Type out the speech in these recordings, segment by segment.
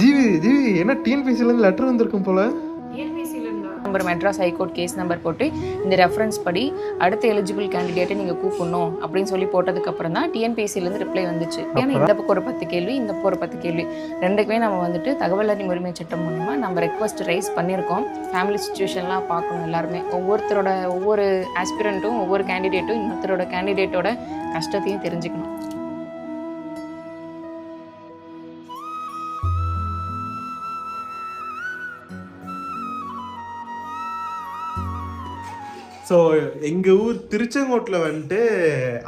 ஜீவி ஜீவி என்ன டிஎன்பிசில இருந்து லெட்டர் வந்திருக்கும் போல? Number Madras high court case number போட்டு இந்த ரெஃபரன்ஸ் படி அடுத்த எலிஜிபிள் கேண்டிடேட்டை நீங்கள் கூப்பிடணும் அப்படின்னு சொல்லி போட்டதுக்கு அப்புறம் தான் டிஎன்பிஎஸ்சிலேருந்து ரிப்ளை வந்துச்சு. ஏன்னா இந்த பக்கம் ஒரு பத்து கேள்வி இந்த பக்கம் ஒரு பத்து கேள்வி. ரெண்டுக்குமே நம்ம வந்துட்டு தகவல் அறியும் உரிமை சட்டம் மூலிமா நம்ம ரெக்வஸ்ட் ரைஸ் பண்ணியிருக்கோம். ஃபேமிலி சுச்சுவேஷன்லாம் பார்க்கணும் எல்லாருமே. ஒவ்வொருத்தரோட ஒவ்வொரு ஆஸ்பிரண்ட்டும் ஒவ்வொரு கேண்டிடேட்டும் இன்னொருத்தரோட கேண்டிடேட்டோட கஷ்டத்தையும் தெரிஞ்சுக்கணும். ஸோ எங்கள் ஊர் திருச்செங்கோட்டில் வந்துட்டு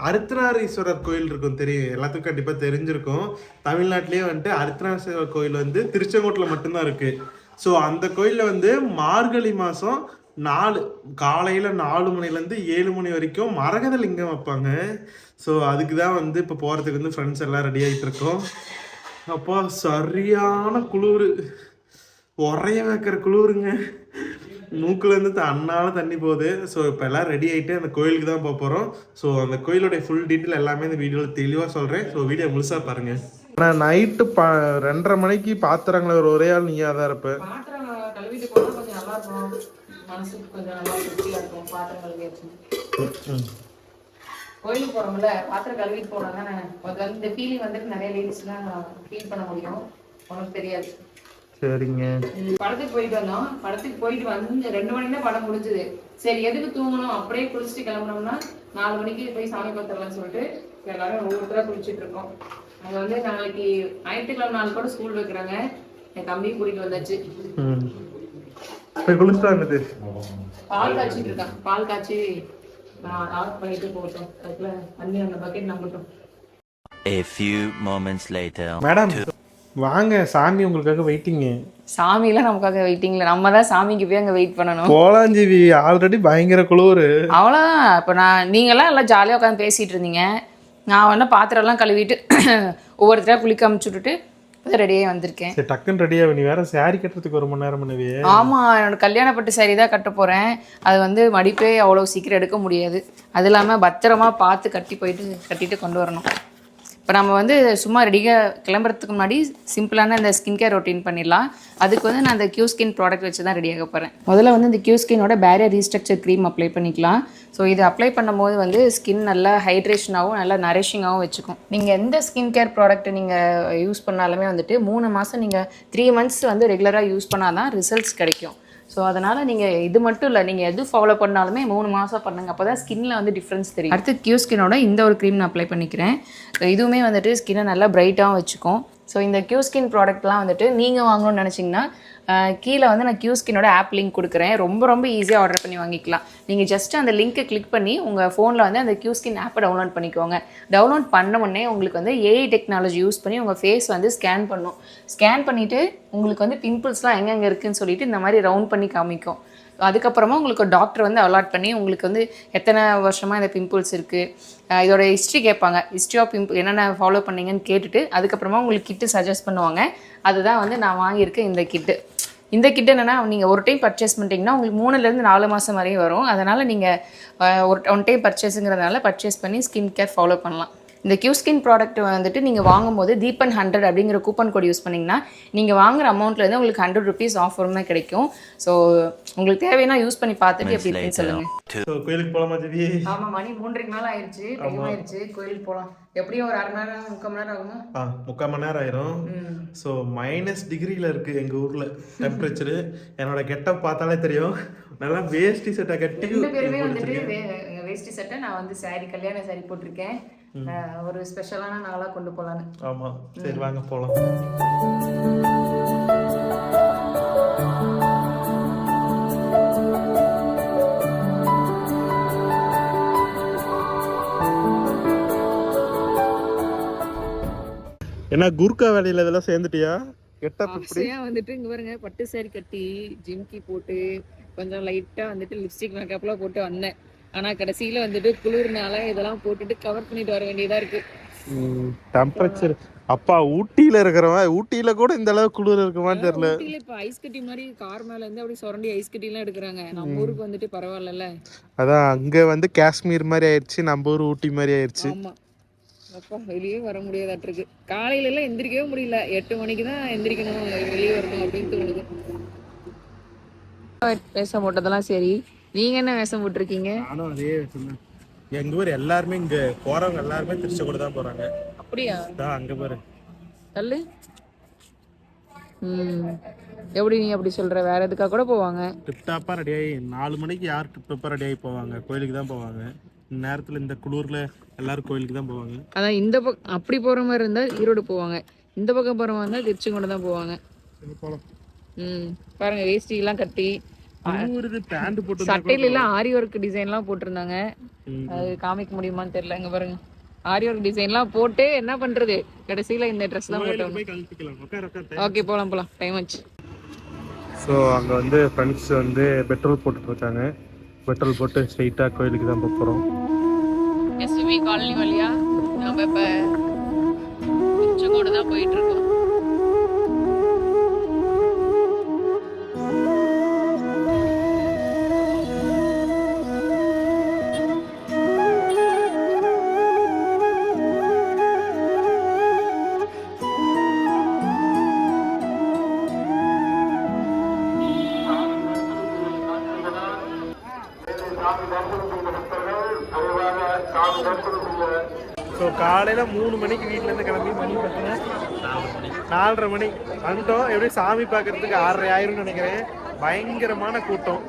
அர்த்தநாரீஸ்வரர் கோயில் இருக்கும். தெரியும். எல்லாத்துக்கும் கண்டிப்பாக தெரிஞ்சிருக்கும். தமிழ்நாட்டிலேயே வந்துட்டு அர்த்தநாரீஸ்வரர் கோயில் வந்து திருச்செங்கோட்டில் மட்டும்தான் இருக்குது ஸோ அந்த கோயிலில் வந்து மார்கழி மாதம் நாலு காலையில் நாலு மணிலேருந்து ஏழு மணி வரைக்கும் மரகத லிங்கம் வைப்பாங்க. ஸோ அதுக்கு தான் வந்து இப்போ போகிறதுக்கு வந்து ஃப்ரெண்ட்ஸ் எல்லாம் ரெடி ஆகிட்டு இருக்கோம். அப்பா சரியான குளிர். உரைய வைக்கிற குளிருங்க. மூக்குலேருந்து த அண்ணால தண்ணி போகுது. ஸோ இப்போ எல்லாம் ரெடி ஆகிட்டு அந்த கோயிலுக்கு தான் போக போகிறோம் ஸோ அந்த கோயிலுடைய ஃபுல் டீட்டெயில் எல்லாமே இந்த வீடியோவில் தெளிவாக சொல்கிறேன் ஸோ வீடியோ முழுசாக பாருங்கள் நான் நைட்டு ப ரெண்டரை மணிக்கு பாத்திரங்கள ஒரு ஒரே ஆள் நீயாக தான் இருப்பேன் பாத்திரம் கழுவிட்டு போனால் கொஞ்சம் நல்லா இருக்கும். மனசுக்கு கொஞ்சம் நல்லா திருப்தியாக இருக்கும். பாத்திரம் கழுவி கோயிலுக்கு போகிறோம்ல பாத்திரம் கழுவிட்டு போனால் தானே? இந்த ஃபீலிங் வந்துட்டு நிறைய லேடிஸ்லாம் ஃபீல் பண்ண முடியும். உனக்கு தெரியாது. சரிங்க. படத்துக்கு போயிட்டு வந்தோம். படத்துக்கு போயிட்டு வந்து ரெண்டு மணிக்கு தான் படம் முடிஞ்சது. சரி எதுக்கு தூங்கணும்? அப்படியே குளிச்சுட்டு கிளம்புனோம்னா நாலு மணிக்கு போய் சாமி பார்த்துடலாம்னு சொல்லிட்டு எல்லாரும் ஒவ்வொருத்தரா குளிச்சுட்டு இருக்கோம். அங்க வந்து நாளைக்கு ஞாயிற்றுக்கிழமை நாள் கூட ஸ்கூல் வைக்கிறாங்க. என் தம்பியும் கூட்டிட்டு வந்தாச்சு. குளிச்சுட்டு பால் காய்ச்சிட்டு இருக்கான். பால் காய்ச்சி நான் ஆஃப் பண்ணிட்டு போட்டோம் அதுக்குள்ள தண்ணி அந்த பக்கெட் நம்பட்டும் A few moments later. Madam வாங்க சாமி உங்களுக்காக வெயிட்டிங்க சாமிலாம் நமக்காக வெயிட்டிங்ல நம்ம தான் சாமிக்கு போய் அங்க வெயிட் பண்ணணும். போலாஞ்சிவி ஆல்ரெடி பயங்கர குளிர். அவ்வளோதான் இப்போ நான் நீங்களாம் எல்லாம் ஜாலியாக உட்காந்து பேசிகிட்டு இருந்தீங்க. நான் வந்து பாத்திரம்லாம் கழுவிட்டு ஒவ்வொருத்தராக குளிக்க அமுச்சு விட்டுட்டு ரெடியாக வந்திருக்கேன். சரி டக்குன்னு ரெடியாக நீ வேற சாரி கட்டுறதுக்கு ஒரு மணி நேரம் பண்ணுவியே. ஆமாம் என்னோட கல்யாணப்பட்டு saree தான் கட்ட போகிறேன் அது வந்து மடிப்பே அவ்வளோ சீக்கிரம் எடுக்க முடியாது. அது இல்லாமல் பத்திரமா பார்த்து கட்டி போயிட்டு கட்டிட்டு கொண்டு வரணும். இப்போ நம்ம வந்து சும்மா ரெடியாக கிளம்புறதுக்கு முன்னாடி சிம்பிளான இந்த ஸ்கின் கேர் ரொட்டீன் பண்ணிடலாம். அதுக்கு வந்து நான் இந்த கியூ ஸ்கின் ப்ராடக்ட் வச்சு தான் ரெடியாக போகிறேன் முதல்ல வந்து இந்த கியூ ஸ்கின்னோட பேரியர் ரீஸ்ட்ரக்சர் க்ரீம் அப்ளை பண்ணிக்கலாம். ஸோ இது அப்ளை பண்ணும்போது வந்து ஸ்கின் நல்லா ஹைட்ரேஷனாகவும் நல்லா நரிஷிங்காகவும் வச்சுக்கும். நீங்கள் எந்த ஸ்கின் கேர் ப்ராடக்ட் நீங்கள் யூஸ் பண்ணாலுமே வந்துட்டு மூணு மாதம் நீங்கள் த்ரீ மந்த்ஸ் வந்து ரெகுலராக யூஸ் பண்ணால் தான் ரிசல்ட்ஸ் கிடைக்கும். ஸோ அதனால் நீங்கள் இது மட்டும் இல்லை நீங்கள் எது ஃபாலோ பண்ணாலுமே மூணு மாதம் பண்ணுங்க. அப்போ தான் ஸ்கின்னில் வந்து டிஃப்ரென்ஸ் தெரியும். அடுத்து கியூ ஸ்கின்னோட இந்த ஒரு க்ரீம் நான் அப்ளை பண்ணிக்கிறேன். இதுவுமே வந்துட்டு ஸ்கின்னை நல்லா பிரைட்டாகவும் வச்சுக்கும். ஸோ இந்த கியூ ஸ்கின் ப்ராடக்ட்லாம் வந்துட்டு நீங்கள் வாங்கணும்னு நினச்சிங்கன்னா கீழே வந்து நான் கியூஸ்கினோட ஆப் லிங்க் கொடுக்குறேன். ரொம்ப ரொம்ப ஈஸியாக ஆர்டர் பண்ணி வாங்கிக்கலாம். நீங்கள் ஜஸ்ட் அந்த லிங்க்கை கிளிக் பண்ணி உங்கள் ஃபோனில் வந்து அந்த கியூஸ்கின் ஆப்பை டவுன்லோட் பண்ணிக்கோங்க. டவுன்லோட் பண்ண உடனே உங்களுக்கு வந்து ஏஐ டெக்னாலஜி யூஸ் பண்ணி உங்கள் ஃபேஸ் வந்து ஸ்கேன் பண்ணும். ஸ்கேன் பண்ணிவிட்டு உங்களுக்கு வந்து பிம்பிள்ஸ்லாம் எங்கெங்கே இருக்குதுன்னு சொல்லிட்டு இந்த மாதிரி ரவுண்ட் பண்ணி காமிக்கும். அதுக்கப்புறமா உங்களுக்கு டாக்டர் வந்து அலாட் பண்ணி உங்களுக்கு வந்து எத்தனை வருஷமாக இந்த பிம்பிள்ஸ் இருக்குது இதோட ஹிஸ்ட்ரி கேட்பாங்க. ஹிஸ்ட்ரி ஆஃப் பிம்பிள் என்னென்ன ஃபாலோ பண்ணீங்கன்னு கேட்டுட்டு அதுக்கப்புறமா உங்களுக்கு கிட்டு சஜஸ்ட் பண்ணுவாங்க. அதுதான் வந்து நான் வாங்கியிருக்கேன் இந்த கிட்டு இந்த கிட் என்னென்னா நீங்கள் ஒரு டைம் பர்ச்சேஸ் பண்ணிட்டீங்கன்னா உங்களுக்கு மூணுலேருந்து நாலு மாதம் வரையும் வரும். அதனால் நீங்கள் ஒரு ஒன் டைம் பர்ச்சேஸுங்கிறதுனால பர்ச்சேஸ் பண்ணி ஸ்கின் கேர் ஃபாலோ பண்ணலாம். இந்த கியூ ஸ்கின் ப்ராடக்ட் வந்துட்டு நீங்கள் வாங்கும்போது தீபன் ஹண்ட்ரட் அப்படிங்கிற கூப்பன் கோட் யூஸ் பண்ணிங்கன்னா நீங்கள் வாங்குற அமௌண்ட்லேருந்து உங்களுக்கு ஹண்ட்ரட் ருபீஸ் ஆஃபருமே கிடைக்கும். ஸோ உங்களுக்கு தேவைன்னா யூஸ் பண்ணி பார்த்துட்டு எப்படி இருக்குன்னு சொல்லுங்கள் ஸோ கோயிலுக்கு போகலாமா ஜிவி ஆமாம் மணி மூன்றரைக்கு மேலே ஆயிடுச்சு டைம் ஆயிடுச்சு கோயிலுக்கு போகலாம் எப்படியும் ஒரு அரை மணி நேரம் முக்கால் மணி நேரம் ஆகுமா? ஆ முக்கால் மணி நேரம் ஆயிரும். ஸோ மைனஸ் டிகிரியில் இருக்குது எங்கள் ஊரில் டெம்பரேச்சரு என்னோட கெட்டப் பார்த்தாலே தெரியும். நல்லா வேஷ்டி சட்டை கட்டி வேஷ்டி சட்டை நான் வந்து saree கல்யாண saree போட்டிருக்கேன். ஒரு ஸ்பெஷலான நாளாக கொண்டு போகலான்னு ஆமாம் சரி வாங்க போகலாம் என்ன குர்கா வேலையில் இதெல்லாம் சேர்ந்துட்டியா? ஆசையா வந்துட்டு இங்க பாருங்க பட்டு saree கட்டி ஜிம்கி போட்டு கொஞ்சம் லைட்டா வந்துட்டு லிப்ஸ்டிக் மேக்கப்லாம் போட்டு வந்தேன். ஆனா கடைசியில வந்துட்டு குளிர்னால இதெல்லாம் போட்டுட்டு கவர் பண்ணிட்டு வர வேண்டியதா இருக்கு. டெம்பரேச்சர் அப்பா ஊட்டியில இருக்கிறவன் ஊட்டியில கூட இந்த அளவு குளிர் இருக்குமான்னு தெரியல. ஊட்டியில இப்ப ஐஸ் கட்டி மாதிரி கார் மேல இருந்து அப்படியே சுரண்டி ஐஸ் கட்டி எல்லாம் எடுக்கிறாங்க. நம்ம ஊருக்கு வந்துட்டு பரவாயில்லல்ல. அதான் அங்க வந்து காஷ்மீர் மாதிரி ஆயிடுச்சு நம்ம ஊர் ஊட்டி மாதிரி ஆயிடுச்சு. ஆமா. அப்பா வெளியே வர முடியாதாட்டிருக்கு காலையில எல்லாம் எந்திரிக்கவே முடியல. எட்டு மணிக்கு தான் எந்திரிக்கணும் வெளியே வரணும் அப்படின்னு தோணுது. வேஷம் போட்டதெல்லாம் சரி. நீங்க என்ன வேஷம் போட்டிருக்கீங்க? நானும் அதே சொன்னேன் எங்க ஊர் எல்லாருமே இங்க போறவங்க எல்லாருமே திருச்செங்கோடு தான் போறாங்க. அப்படியா? அங்க பாரு. தள்ளு. ம். எப்படி நீ அப்படி சொல்ற? வேற எதுக்காக கூட போவாங்க. டிப்டாப்பா ரெடி ஆகி நாலு மணிக்கு யார் டிப்டாப்பா ரெடி ஆகி போவாங்க? கோயிலுக்கு தான் போவாங்க. நேரத்துல இந்த குளூர்ல எல்லாரும் கோயிலுக்கு தான் போவாங்க. அதான் இந்த பக்கம் அப்படி போற மாதிரி இருந்தா ஈரோடு போவாங்க. இந்த பக்கம் போற மாதிரி இருந்தா திருச்செங்கோடு தான் போவாங்க. ம். பாருங்க வேஷ்டி எல்லாம் கட்டி சட்டையில எல்லாம் ஆரி ஒர்க் டிசைன்லாம் போட்டிருந்தாங்க. ம். அது காமிக்க முடியுமான்னு தெரியல இங்க பாருங்க. ஆரி ஒர்க் டிசைன்லாம் போட்டு என்ன பண்றது? கடைசியில இந்த ட்ரெஸ் தான் போட்டோம் ஓகே போலாம் போலாம். டைம் ஆச்சு. ஸோ அங்கே வந்து ஃப்ரெண்ட்ஸ் வந்து பெட்ரோல் போட்டுட்டு இருக்காங்க. பெட்ரோல் போட்டு ஸ்ட்ரைட்டாக கோயிலுக்கு தான் போக போகிறோம் எஸ்எம்இ காலனி வழியா நம்ம இப்ப தான் போயிட்டு இருக்கோம். ஸோ காலையில் மூணு மணிக்கு வீட்டிலேருந்து கிளம்பி மணி பார்த்தீங்கன்னா நாலரை மணி. வந்துட்டோம் எப்படி சாமி பார்க்கறதுக்கு ஆறரை ஆயிரும்னு நினைக்கிறேன். பயங்கரமான கூட்டம்.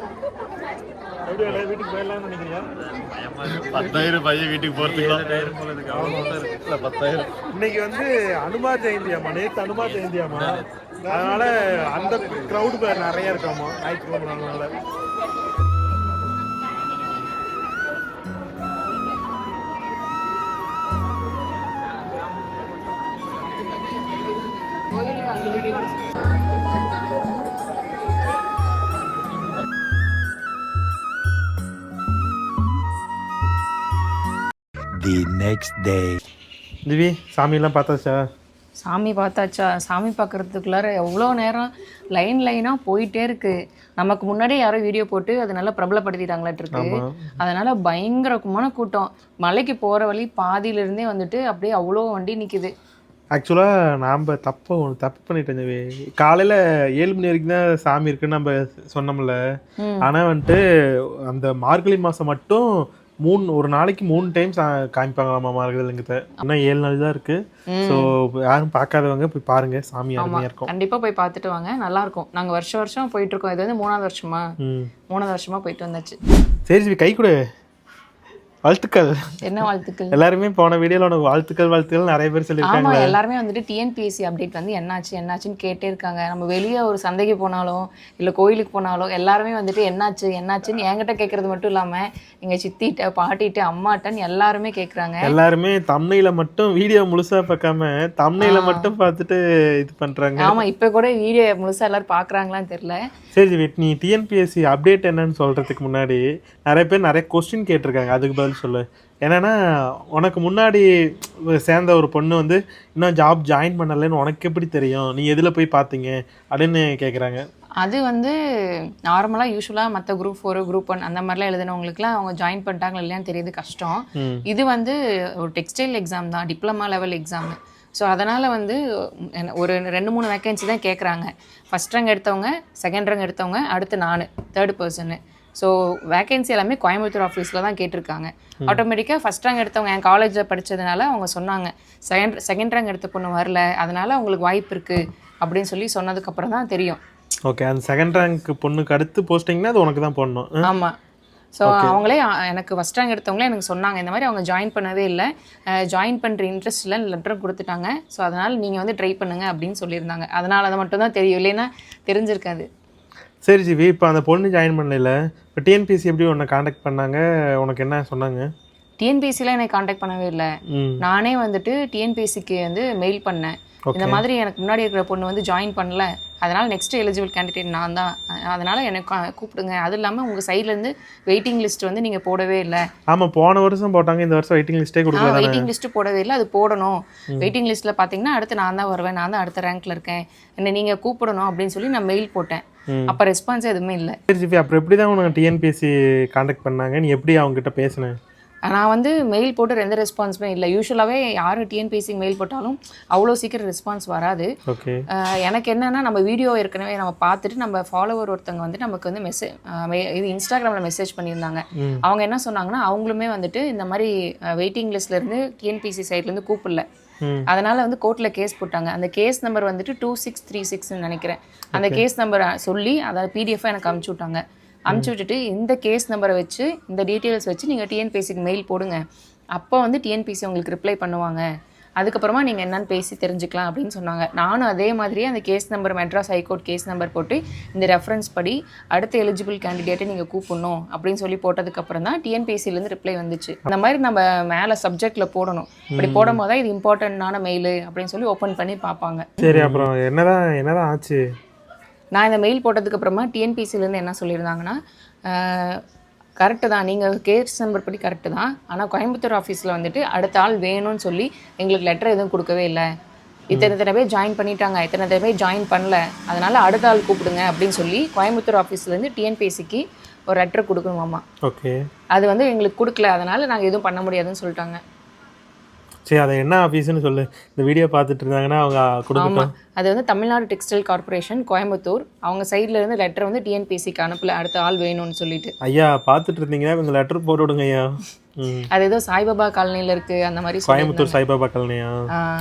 எப்படி? வீட்டுக்கு போயிடலாம்னு நினைக்கிறீங்க? பத்தாயிரம் பையன் வீட்டுக்கு போறதுக்கு பத்தாயிரம் இன்னைக்கு வந்து அனுமா ஜெயந்தியாமா நேற்று அனுமா ஜெயந்தியாமா அதனால அந்த க்ரௌடு நிறைய இருக்காமா ஞாயிற்றுக்கிழமை The next day. திவி சாமியெல்லாம் பார்த்தாச்சா? சாமி பார்த்தாச்சா? சாமி பார்க்கறதுக்குள்ளார எவ்வளோ நேரம் லைன் லைனாக போயிட்டே இருக்கு. நமக்கு முன்னாடியே யாரோ வீடியோ போட்டு அதை நல்லா பிரபலப்படுத்திட்டாங்களாட்டு இருக்கு. அதனால பயங்கரமான கூட்டம். மலைக்கு போகிற வழி பாதியிலிருந்தே வந்துட்டு அப்படியே அவ்வளோ வண்டி நிற்கிது ஆக்சுவலாக நாம் தப்பு ஒன்று தப்பு பண்ணிட்டோம் ஜெவி. காலையில் ஏழு மணி வரைக்கும் தான் சாமி இருக்குன்னு நம்ம சொன்னோம்ல. ஆனால் வந்துட்டு அந்த மார்கழி மாதம் மட்டும் மூணு ஒரு நாளைக்கு மூணு டைம் காமிப்பாங்களாமா மார்கழி லிங்கத்தை இன்னும் ஏழு நாள் தான் இருக்கு. ஸோ யாரும் பார்க்காதவங்க போய் பாருங்க சாமி அருமையாக இருக்கும். கண்டிப்பாக போய் பார்த்துட்டு வாங்க. நல்லா இருக்கும். நாங்கள் வருஷம் வருஷம் போயிட்டு இருக்கோம். இது வந்து மூணாவது வருஷமா? மூணாவது வருஷமா போயிட்டு வந்தாச்சு. சரி கை கொடு. வாழ்த்துக்கள். என்ன வாழ்த்துக்கள்? எல்லாருமே போன வீடியோவில் உனக்கு வாழ்த்துக்கள் வாழ்த்துக்கள் நிறைய பேர் ஆமா சொல்லியிருக்காங்க எல்லாருமே வந்துட்டு டிஎன்பிஎஸ்சி அப்டேட் வந்து என்னாச்சு என்னாச்சுன்னு கேட்டே இருக்காங்க. நம்ம வெளியே ஒரு சந்தைக்கு போனாலும் இல்ல கோயிலுக்கு போனாலும் எல்லாருமே வந்துட்டு என்னாச்சு என்னாச்சுன்னு என்கிட்ட கேட்கறது மட்டும் இல்லாம எங்க சித்திட்ட பாட்டிட்ட அம்மாட்டன்னு எல்லாருமே கேக்குறாங்க. எல்லாருமே தம்னையில மட்டும் வீடியோ முழுசா பார்க்காம தம்னையில மட்டும் பார்த்துட்டு இது பண்றாங்க. ஆமா இப்ப கூட வீடியோ முழுசா எல்லாரும் பாக்குறாங்களான்னு தெரியல. சரி நீ டிஎன்பிஎஸ்சி அப்டேட் என்னன்னு சொல்றதுக்கு முன்னாடி நிறைய பேர் நிறைய கொஸ்டின் கேட்டிருக்காங்க. அதுக்கு பதில் சொல்லு. என்னன்னா உனக்கு முன்னாடி சேர்ந்த ஒரு பொண்ணு வந்து இன்னும் ஜாப் ஜாயின் பண்ணலைன்னு உனக்கு எப்படி தெரியும்? நீ எதில் போய் பார்த்தீங்க? அப்படின்னு கேட்குறாங்க அது வந்து நார்மலாக யூஸ்வலாக மற்ற குரூப் ஃபோர் குரூப் ஒன் அந்த மாதிரிலாம் எழுதினவங்களுக்குலாம் அவங்க ஜாயின் பண்ணிட்டாங்களா இல்லையான்னு தெரியுது கஷ்டம். இது வந்து ஒரு டெக்ஸ்டைல் எக்ஸாம் தான் டிப்ளமா லெவல் எக்ஸாம் ஸோ அதனால் வந்து ஒரு ரெண்டு மூணு வேக்கன்சி தான் கேட்குறாங்க ஃபஸ்ட் ரேங்க் எடுத்தவங்க செகண்ட் ரேங்க் எடுத்தவங்க அடுத்து நான் தேர்ட் பர்சனு ஸோ வேகன்சி எல்லாமே கோயம்புத்தூர் ஆஃபீஸில் தான் கேட்டிருக்காங்க. ஆட்டோமேட்டிக்காக ஃபஸ்ட் ரேங்க் எடுத்தவங்க என் காலேஜில் படித்ததுனால அவங்க சொன்னாங்க. செகண்ட் செகண்ட் ரேங்க் எடுத்த பொண்ணு வரல. அதனால் உங்களுக்கு வாய்ப்பு இருக்குது அப்படின்னு சொல்லி சொன்னதுக்கப்புறம் தான் தெரியும். ஓகே அந்த செகண்ட் ரேங்க் பொண்ணுக்கு அடுத்து போஸ்டிங்னா அது உனக்கு தான் போடணும்? ஆமாம் ஸோ அவங்களே எனக்கு ஃபஸ்ட் ரேங்க் எடுத்தவங்களே எனக்கு சொன்னாங்க இந்த மாதிரி அவங்க ஜாயின் பண்ணவே இல்லை. ஜாயின் பண்ணுற இன்ட்ரெஸ்ட்டில் லெட்டர் கொடுத்துட்டாங்க. ஸோ அதனால் நீங்கள் வந்து ட்ரை பண்ணுங்க அப்படின்னு சொல்லியிருந்தாங்க. அதனால் அதை மட்டும் தான் தெரியும். இல்லைன்னா தெரிஞ்சிருக்காது. சரி ஜிவி இப்போ அந்த பொண்ணு ஜாயின் பண்ணல இப்போ டிஎன்பிஎஸ்சி எப்படி உன்னை காண்டாக்ட் பண்ணாங்க? உனக்கு என்ன சொன்னாங்க? டிஎன்பிஎஸ்சியில் என்னை காண்டாக்ட் பண்ணவே இல்லை. நானே வந்துட்டு டிஎன்பிஎஸ்சிக்கு வந்து மெயில் பண்ணேன். இந்த மாதிரி எனக்கு முன்னாடி இருக்கிற பொண்ணு வந்து ஜாயின் பண்ணல. அதனால் நெக்ஸ்ட் எலிஜிபிள் கேண்டிடேட் நான் தான். அதனால எனக்கு கூப்பிடுங்க. அது இல்லாமல் உங்கள் சைட்லேருந்து வெயிட்டிங் லிஸ்ட் வந்து நீங்கள் போடவே இல்லை. ஆமாம் போன வருஷம் போட்டாங்க. இந்த வருஷம் வெயிட்டிங் லிஸ்ட்டே கொடுக்கல வெயிட்டிங் லிஸ்ட் போடவே இல்லை. அது போடணும். வெயிட்டிங் லிஸ்ட்ல பாத்தீங்கன்னா அடுத்து நான் தான் வருவேன். நான் தான் அடுத்த ரேங்க்ல இருக்கேன். என்ன நீங்க கூப்பிடணும் அப்படின்னு சொல்லி நான் மெயில் போட்டேன். அப்ப ரெஸ்பான்ஸ் எதுவுமே இல்லை. சரி அப்புறம் எப்படி தான் உனக்கு டிஎன்பிஎஸ்சி காண்டாக்ட் பண்ணாங்க? நீ எப்படி அவங்க கிட்ட பேசுன? நான் வந்து மெயில் போட்டு எந்த ரெஸ்பான்ஸுமே இல்லை. யூஸ்வலாகவே யார் டிஎன்பிஎஸ்சி மெயில் போட்டாலும் அவ்வளோ சீக்கிரம் ரெஸ்பான்ஸ் வராது. எனக்கு என்னன்னா நம்ம வீடியோ ஏற்கனவே நம்ம பார்த்துட்டு நம்ம ஃபாலோவர் ஒருத்தவங்க வந்து நமக்கு வந்து மெசேஜ் இது இன்ஸ்டாகிராமில் மெசேஜ் பண்ணியிருந்தாங்க. அவங்க என்ன சொன்னாங்கன்னா அவங்களுமே வந்துட்டு இந்த மாதிரி வெயிட்டிங் லிஸ்ட்லேருந்து டிஎன்பிசி சைட்லேருந்து கூப்பிடல. அதனால வந்து கோர்ட்டில் கேஸ் போட்டாங்க. அந்த கேஸ் நம்பர் வந்துட்டு டூ சிக்ஸ் த்ரீ சிக்ஸ்னு நினைக்கிறேன். அந்த கேஸ் நம்பரை சொல்லி அதாவது பிடிஎஃபாக எனக்கு அமுச்சு விட்டாங்க. அமுச்சு விட்டுட்டு இந்த கேஸ் நம்பரை வச்சு இந்த டீட்டெயில்ஸ் வச்சு நீங்கள் டிஎன்பிசிக்கு மெயில் போடுங்க. அப்போ வந்து டிஎன்பிசி உங்களுக்கு ரிப்ளை பண்ணுவாங்க. அதுக்கப்புறமா நீங்கள் என்னன்னு பேசி தெரிஞ்சுக்கலாம் அப்படின்னு சொன்னாங்க. நானும் அதே மாதிரியே அந்த case number Madras high court case number போட்டு இந்த ரெஃபரன்ஸ் படி அடுத்த எலிஜிபிள் கேண்டிடேட்டை நீங்கள் கூப்பிடணும் அப்படின்னு சொல்லி போட்டதுக்கப்புறம் தான் டிஎன்பிஎஸ்சிலேருந்து ரிப்ளை வந்துச்சு. அந்த மாதிரி நம்ம மேலே சப்ஜெக்டில் போடணும். இப்படி போடும் போது தான் இது இம்பார்ட்டண்ட்டான மெயில் அப்படின்னு சொல்லி ஓப்பன் பண்ணி பார்ப்பாங்க. சரி அப்புறம் என்னதான் என்னதான் ஆச்சு? நான் இந்த மெயில் போட்டதுக்கப்புறமா டிஎன்பிசிலேருந்து என்ன சொல்லியிருந்தாங்கன்னா கரெக்டு தான். நீங்கள் கேஸ் நம்பர் படி கரெக்டு தான். ஆனால் கோயம்புத்தூர் ஆஃபீஸில் வந்துட்டு அடுத்த ஆள் வேணும்னு சொல்லி எங்களுக்கு லெட்டர் எதுவும் கொடுக்கவே இல்லை. இத்தனை இத்தனை பேர் ஜாயின் பண்ணிட்டாங்க. இத்தனை இத்தனை பேர் ஜாயின் பண்ணல. அதனால் அடுத்த ஆள் கூப்பிடுங்க அப்படின்னு சொல்லி கோயம்புத்தூர் ஆஃபீஸ்லேருந்து டிஎன்பிசிக்கு ஒரு லெட்டர் கொடுக்கணுமாமா ஓகே அது வந்து எங்களுக்கு கொடுக்கல. அதனால் நாங்கள் எதுவும் பண்ண முடியாதுன்னு சொல்லிட்டாங்க. சரி அதை என்ன ஆஃபீஸ்னு சொல்லு. இந்த வீடியோ பார்த்துட்டு இருந்தாங்கன்னா அவங்க கொடுக்கட்டும். ஆமாம் அது வந்து தமிழ்நாடு டெக்ஸ்டைல் கார்ப்பரேஷன் கோயம்புத்தூர். அவங்க சைடில் இருந்து லெட்டர் வந்து டிஎன்பிசிக்கு அனுப்பல. அடுத்த ஆள் வேணும்னு சொல்லிட்டு. ஐயா பார்த்துட்டு இருந்தீங்கன்னா இவங்க லெட்டர் போட்டு விடுங்க ஐயா. அது ஏதோ சாய்பாபா காலனியில் இருக்குது அந்த மாதிரி கோயம்புத்தூர் சாய்பாபா கல்னியா?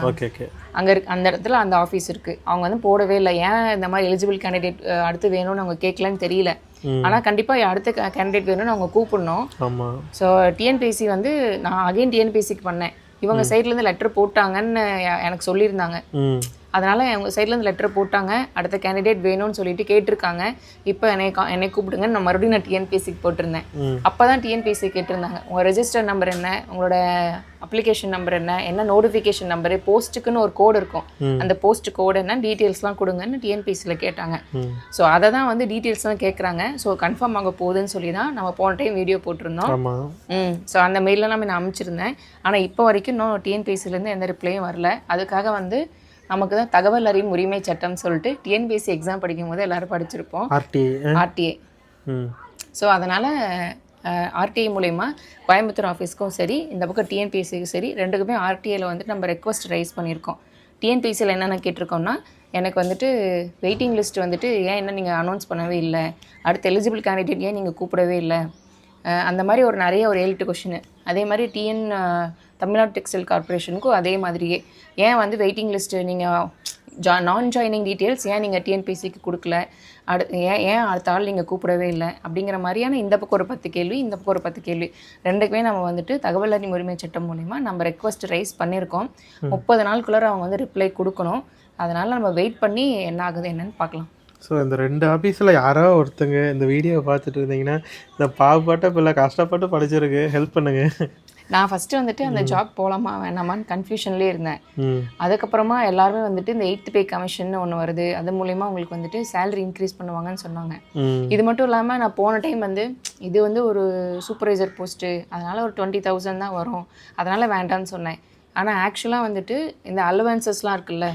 Okay okay. அங்கே இருக்கு அந்த இடத்துல அந்த ஆஃபீஸ் இருக்குது அவங்க வந்து போடவே இல்லை. ஏன் இந்த மாதிரி எலிஜிபிள் கேண்டிடேட் அடுத்து வேணும்னு அவங்க கேட்கலன்னு தெரியல. ம். ஆனால் கண்டிப்பாக அடுத்த கேண்டிடேட் வேணும்னு அவங்க கூப்பிடணும். ஆமாம் ஸோ டிஎன்பிஎஸ்சி வந்து நான் அகைன் டிஎன்பிஎஸ்சிக்கு பண்ணேன். இவங்க சைட்லேருந்து லெட்டர் போட்டாங்கன்னு எனக்கு சொல்லியிருந்தாங்க. அதனால அவங்க சைட்லேருந்து லெட்டர் போட்டாங்க. அடுத்த கேண்டிடேட் வேணும்னு சொல்லிட்டு கேட்டிருக்காங்க. இப்போ என்னை கா- என்னை கூப்பிடுங்க நான் மறுபடியும் நான் டிஎன்பிஎஸ்சிக்கு போட்டிருந்தேன். அப்போ தான் டிஎன்பிஎஸ்சி கேட்டிருந்தாங்க. உங்கள் ரெஜிஸ்டர் நம்பர் என்ன? உங்களோட அப்ளிகேஷன் நம்பர் என்ன? என்ன நோட்டிஃபிகேஷன் நம்பரு போஸ்ட்டுக்குன்னு ஒரு கோடு இருக்கும். அந்த போஸ்ட் கோடு என்ன? டீட்டெயில்ஸ்லாம் கொடுங்கன்னு டிஎன்பிஎஸ்சியில் கேட்டாங்க. ஸோ அதை தான் வந்து டீட்டெயில்ஸ்லாம் கேட்குறாங்க ஸோ கன்ஃபார்ம் ஆக போகுதுன்னு சொல்லி தான் நம்ம போன டைம் வீடியோ போட்டிருந்தோம். ம். ஸோ அந்த மெயிலெலாம் நம்ம நான் அனுப்பிச்சிருந்தேன் ஆனால் இப்போ வரைக்கும் இன்னும் டிஎன்பிஎஸ்சிலேருந்து எந்த ரிப்ளையும் வரல. அதுக்காக வந்து நமக்கு தான் தகவல் அறியும் உரிமை சட்டம்னு சொல்லிட்டு டிஎன்பிஎஸ்சி எக்ஸாம் படிக்கும் போது எல்லாரும் படிச்சிருப்போம். RT RTA. ம். ஸோ அதனால் ஆர்டிஐ மூலயமா கோயம்புத்தூர் ஆஃபீஸ்க்கும் சரி இந்த பக்கம் டிஎன்பிஎஸ்சிக்கும் சரி ரெண்டுக்குமே ஆர்டிஐயில் வந்துட்டு நம்ம ரெக்வஸ்ட் ரைஸ் பண்ணியிருக்கோம். டிஎன்பிஎஸ்சியில் என்னென்ன கேட்டிருக்கோம்னா எனக்கு வந்துட்டு வெயிட்டிங் லிஸ்ட் வந்துட்டு ஏன் என்ன நீங்கள் அனௌன்ஸ் பண்ணவே இல்லை? அடுத்த எலிஜிபிள் கேண்டிடேட் ஏன் நீங்கள் கூப்பிடவே இல்லை? அந்த மாதிரி ஒரு நிறைய ஒரு ஏழு கொஷின் அதே மாதிரி டிஎன் தமிழ்நாடு டெக்ஸ்டைல் கார்ப்பரேஷனுக்கும் அதே மாதிரியே. ஏன் வந்து வெயிட்டிங் லிஸ்ட்டு நீங்கள் ஜா நான் ஜாயினிங் டீட்டெயில்ஸ் ஏன் நீங்கள் டிஎன்பிசிக்கு கொடுக்கல? அடு ஏன் ஏன் அடுத்த ஆள் நீங்கள் கூப்பிடவே இல்லை? அப்படிங்கிற மாதிரியான இந்த பக்கம் ஒரு பத்து கேள்வி இந்த பக்கம் ஒரு பத்து கேள்வி. ரெண்டுக்குமே நம்ம வந்துட்டு தகவல் அறியும் உரிமை சட்டம் மூலிமா நம்ம ரெக்வஸ்ட் ரைஸ் பண்ணியிருக்கோம் முப்பது நாளுக்குள்ளார அவங்க வந்து ரிப்ளை கொடுக்கணும். அதனால் நம்ம வெயிட் பண்ணி என்ன ஆகுது என்னன்னு பார்க்கலாம். ஸோ இந்த ரெண்டு ஆஃபீஸில் யாரோ ஒருத்தங்க இந்த வீடியோ பார்த்துட்டு இருந்தீங்கன்னா இந்த பாவப்பட்ட பிள்ளை கஷ்டப்பட்டு படிச்சிருக்கு. ஹெல்ப் பண்ணுங்க. நான் ஃபஸ்ட்டு வந்துட்டு அந்த ஜாப் போகலாமா வேணாமான்னு கன்ஃபியூஷன்லேயே இருந்தேன். அதுக்கப்புறமா எல்லாருமே வந்துட்டு இந்த எயித் பே கமிஷன் ஒன்று வருது. அது மூலயமா உங்களுக்கு வந்துட்டு சேலரி இன்க்ரீஸ் பண்ணுவாங்கன்னு சொன்னாங்க. இது மட்டும் இல்லாமல் நான் போன டைம் வந்து இது வந்து ஒரு சூப்பர்வைசர் போஸ்ட்டு அதனால் ஒரு டுவெண்ட்டி தௌசண்ட் தான் வரும். அதனால் வேண்டாம்னு சொன்னேன். ஆனால் ஆக்சுவலாக வந்துட்டு இந்த அலவன்சஸ்லாம் இருக்குல்ல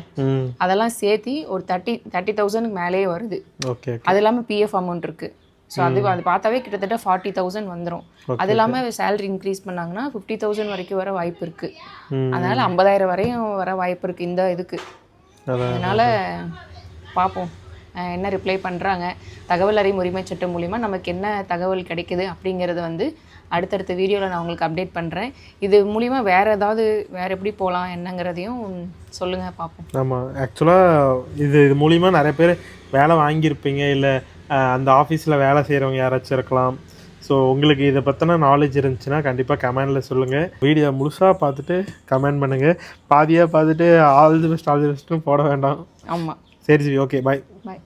அதெல்லாம் சேர்த்தி ஒரு தேர்ட்டி தேர்ட்டி தௌசண்ட்க்கு மேலேயே வருது. ஓகே அது இல்லாமல் பிஎஃப் அமௌண்ட் இருக்குது ஸோ அது அது பார்த்தாவே கிட்டத்தட்ட ஃபார்ட்டி தௌசண்ட் வந்துடும் அது இல்லாமல் சேலரி இன்க்ரீஸ் பண்ணாங்கன்னா ஃபிஃப்டி தௌசண்ட் வரைக்கும் வர வாய்ப்பு இருக்குது அதனால் ஐம்பதாயிரம் வரையும் வர வாய்ப்பு இருக்குது இந்த இதுக்கு. அதான் அதனால் பார்ப்போம். என்ன ரிப்ளை பண்ணுறாங்க தகவல் அறியும் உரிமை சட்டம் மூலிமா நமக்கு என்ன தகவல் கிடைக்குது அப்படிங்கிறத வந்து அடுத்தடுத்த வீடியோவில் நான் உங்களுக்கு அப்டேட் பண்ணுறேன் இது மூலிமா வேறு ஏதாவது வேறு எப்படி போகலாம் என்னங்கிறதையும் சொல்லுங்கள் பார்ப்போம் ஆமாம் ஆக்சுவலாக இது இது மூலிமா நிறைய பேர் வேலை வாங்கியிருப்பீங்க இல்லை அந்த ஆஃபீஸில் வேலை செய்கிறவங்க யாராச்சும் இருக்கலாம். ஸோ உங்களுக்கு இதை பற்றின நாலேஜ் இருந்துச்சுன்னா கண்டிப்பாக கமெண்டில் சொல்லுங்கள் வீடியோ முழுசாக பார்த்துட்டு கமெண்ட் பண்ணுங்கள் பாதியாக பார்த்துட்டு all the best all the பெஸ்ட்டும் போட வேண்டாம். ஆமாம் சரி ஜி ஓகே பாய் பாய்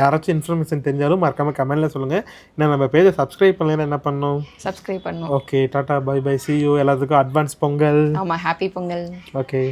யாராச்சும் இன்ஃபர்மேஷன் தெரிஞ்சாலும் மறக்காமல் கமெண்டில் சொல்லுங்கள் இன்னும் நம்ம பேஜை சப்ஸ்கிரைப் பண்ணலைன்னா என்ன பண்ணணும்? சப்ஸ்கிரைப் பண்ணும் okay tata bye bye see you எல்லாத்துக்கும் அட்வான்ஸ் பொங்கல். ஆமாம் ஹாப்பி பொங்கல். ஓகே